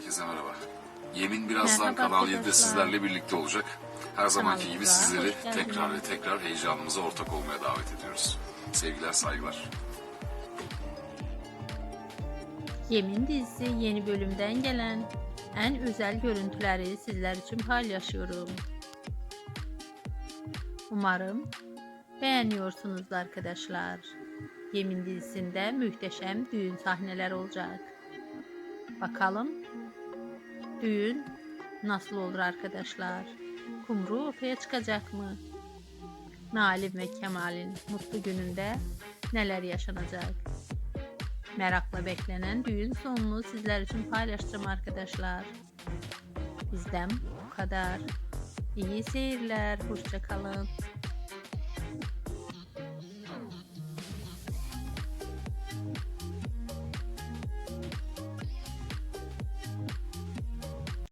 Herkese merhaba. Yemin birazdan Merhaba Kanal 7'de arkadaşlar. sizlerle birlikte olacak. Her zamanki gibi sizleri tekrar ve tekrar heyecanımıza ortak olmaya davet ediyoruz. Sevgiler, saygılar. Yemin dizisi yeni bölümden gelen en özel görüntüleri sizler için paylaşıyorum. Umarım beğeniyorsunuzdur arkadaşlar. Yemin dizisinde muhteşem düğün sahneleri olacak. Bakalım düğün nasıl olur arkadaşlar? Kumru ortaya çıkacak mı? Nalim ve Kemal'in mutlu gününde neler yaşanacak? Merakla beklenen düğün sonunu sizler için paylaşacağım arkadaşlar. Bizden bu kadar. İyi seyirler, hoşça kalın.